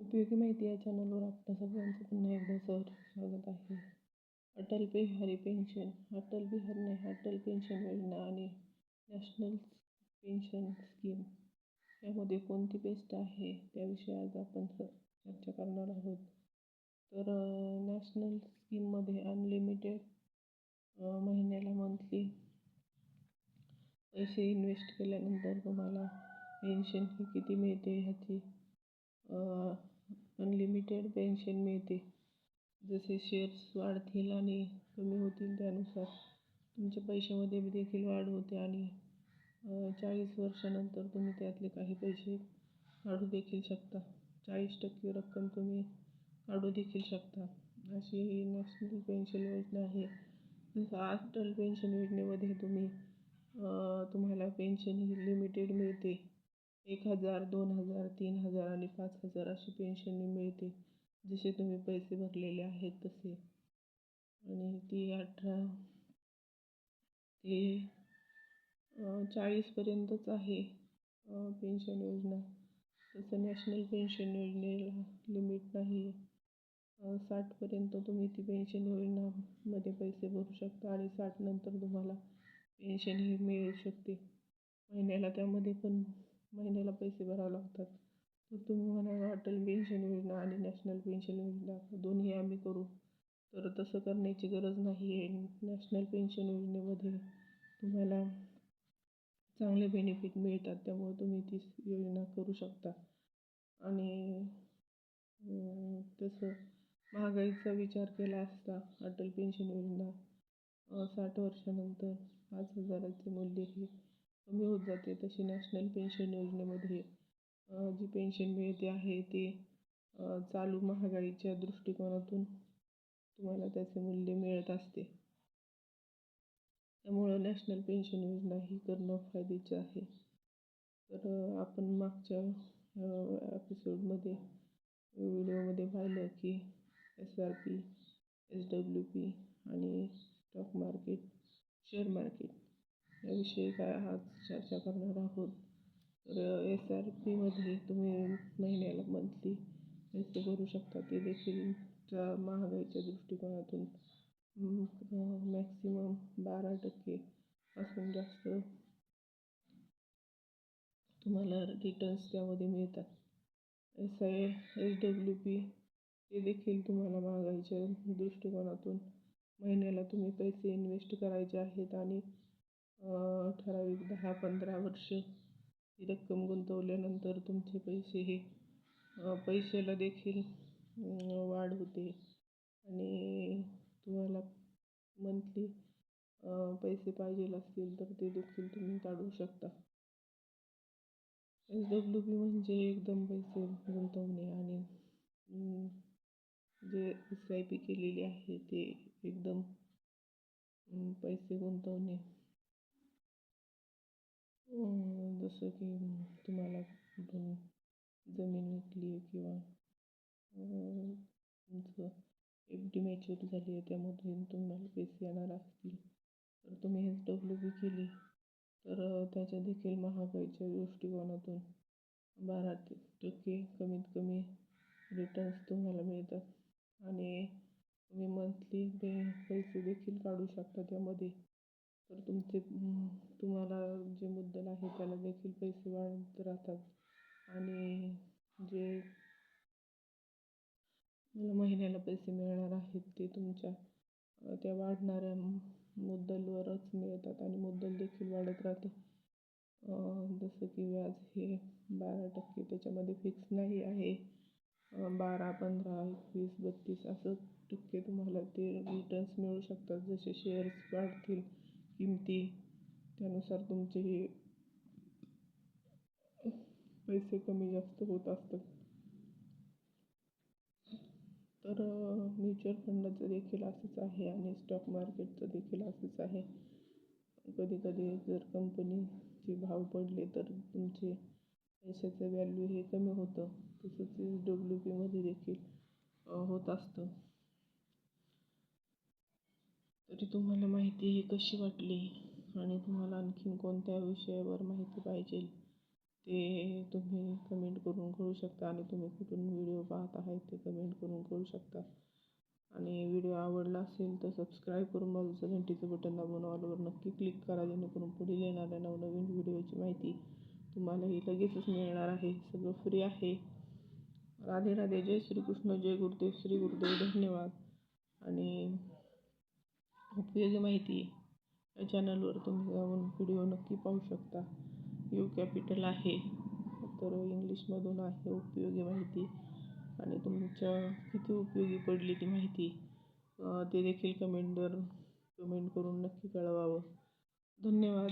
उपयोगी माहिती या चॅनलवर. आपल्या सगळ्यांचं पुन्हा एकदा सर स्वागत आहे. अटल बिहारी पेन्शन अटल बिहारीने अटल पेन्शन योजना आणि नॅशनल पेन्शन स्कीम यामध्ये कोणती बेस्ट आहे त्याविषयी आज आपण चर्चा करणार आहोत. तर नॅशनल स्कीममध्ये अनलिमिटेड महिन्याला मंथली पैसे इन्व्हेस्ट केल्यानंतर तुम्हाला पेन्शन ही किती मिळते ह्याची अनलिमिटेड पेन्शन मिळते. जसे शेअर्स वाढतील आणि कमी होतील त्यानुसार. तुमच्या पैशामध्ये देखील वाढ होते आणि चाळीस वर्षानंतर तुम्ही त्यातले काही पैसे काढू देखील शकता. चाळीस टक्के रक्कम तुम्ही काढू देखील शकता. अशी ही नॅशनल पेन्शन योजना आहे. जसं अटल पेन्शन योजनेमध्ये तुम्ही तुम्हाला पेन्शन ही लिमिटेड मिळते. एक हजार दोन हजार तीन हजार आणि पाच हजार अशी पेन्शन मिळते. जसे तुम्ही पैसे भरलेले आहेत तसे. आणि ती अठरा ते चाळीसपर्यंतच आहे पेन्शन योजना. तसं नॅशनल पेन्शन योजनेला लिमिट नाही. साठपर्यंत तुम्ही ती पेन्शन योजनामध्ये पैसे भरू शकता आणि साठनंतर तुम्हाला पेन्शन ही मिळू शकते. महिन्याला त्यामध्ये पण महिन्याला पैसे भरावे लागतात. तर तुम्ही म्हणाल अटल पेन्शन योजना आणि नॅशनल पेन्शन योजना दोन्ही आम्ही करू. तर तसं करण्याची गरज नाही आहे नॅशनल पेन्शन योजनेमध्ये तुम्हाला चांगले बेनिफिट मिळतात त्यामुळे तुम्ही ती योजना करू शकता. आणि तसं महागाईचा विचार केला असता अटल पेन्शन योजना साठ वर्षानंतर पाच हजाराचे मूल्य हे कमी होत जाते. तशी नॅशनल पेन्शन योजनेमध्ये जी पेन्शन मिळते आहे ते चालू महागाईच्या दृष्टिकोनातून तुम्हाला त्याचे मूल्य मिळत असते. त्यामुळं नॅशनल पेन्शन योजना ही करणं फायद्याचे आहे. तर आपण मागच्या एपिसोडमध्ये व्हिडिओमध्ये पाहिलं की S R P S W P आणि स्टॉक मार्केट शेअर मार्केट याविषयी काय आज चर्चा करणार आहोत? तर एस आर पीमध्ये तुम्ही महिन्याला मंथली पैसे भरू शकता. ते देखील महागाईच्या दृष्टिकोनातून मॅक्सिमम बारा टक्के पासून जास्त तुम्हाला रिटर्न्स त्यामध्ये मिळतात. S I S W P ते देखील तुम्हाला महागाईच्या दृष्टिकोनातून महिन्याला तुम्ही पैसे इन्व्हेस्ट करायचे आहेत आणि ठराविक दहा पंधरा वर्ष ही रक्कम गुंतवल्यानंतर तुमचे पैसे हे पैशाला देखील वाढ होते. आणि तुम्हाला मंथली पैसे पाहिजे असतील तर ते देखील तुम्ही काढू शकता. एस डब्ल्यू पी म्हणजे एकदम पैसे गुंतवणे आणि जे एस आय पी केलेले आहे ते एकदम पैसे गुंतवणे. जसं की तुम्हाला कुठून जमीन विकली आहे किंवा तुमचं एफ डी मॅच्युअर झाली आहे त्यामधून तुम्हाला पैसे येणार असतील. तर तुम्ही एस डब्ल्यू बी केली. तर त्याच्या देखील महागाईच्या दृष्टिकोनातून बारा टक्के कमीत कमी रिटर्न्स तुम्हाला मिळतात. आणि तुम्ही मंथली पे पैसे देखील काढू शकता त्यामध्ये. तर तुमचे तुम्हाला जे मुद्दल आहे त्याला देखील पैसे वाढत राहतात. आणि जे मला महिन्याला पैसे मिळणार आहेत ते तुमच्या त्या वाढणाऱ्या मुद्दलवरच मिळतात आणि मुद्दल देखील वाढत राहते. जसं की व्याज हे बारा टक्के त्याच्यामध्ये फिक्स नाही आहे. बारा पंधरा एकवीस बत्तीस असं टक्के तुम्हाला ते रिटर्न्स मिळू शकतात जसे शेअर्स वाढतील. किमती त्यानुसार तुमचे हे पैसे कमी जास्त होत असतात. तर म्युच्युअल फंडाचं देखील असंच आहे आणि स्टॉक मार्केटचं देखील असंच आहे. कधी कधी जर कंपनीचे भाव पडले तर तुमचे पैशाचं व्हॅल्यू हे कमी होतं. तसंच एस डब्ल्यू पीमध्ये देखील होत असतं. तरी तुम्हाला माहिती ही कशी वाटली? आणि तुम्हाला आणखीन कोणत्या विषयावर माहिती पाहिजे? ते तुम्ही कमेंट करून करू शकता आणि तुम्ही कुठून व्हिडिओ पाहत आहे ते कमेंट करून करू शकता. आणि व्हिडिओ आवडला असेल तर सबस्क्राईब करून बाजूचं घंटीचं बटन दाबून ऑलवर नक्की क्लिक करा जेणेकरून पुढील येणाऱ्या नवनवीन व्हिडिओची माहिती तुम्हालाही लगेचच मिळणार आहे. सगळं फ्री आहे. राधे राधे. जय श्रीकृष्ण. जय गुरुदेव. श्री गुरुदेव. धन्यवाद. आणि उपयोगी माहिती या चॅनलवर तुम्ही जाऊन व्हिडिओ नक्की पाहू शकता. यू कॅपिटल आहे. तर इंग्लिशमधून आहे उपयोगी माहिती. आणि तुमच्या किती उपयोगी पडली ती माहिती ते देखील कमेंटवर कमेंट करून नक्की कळवावं. धन्यवाद.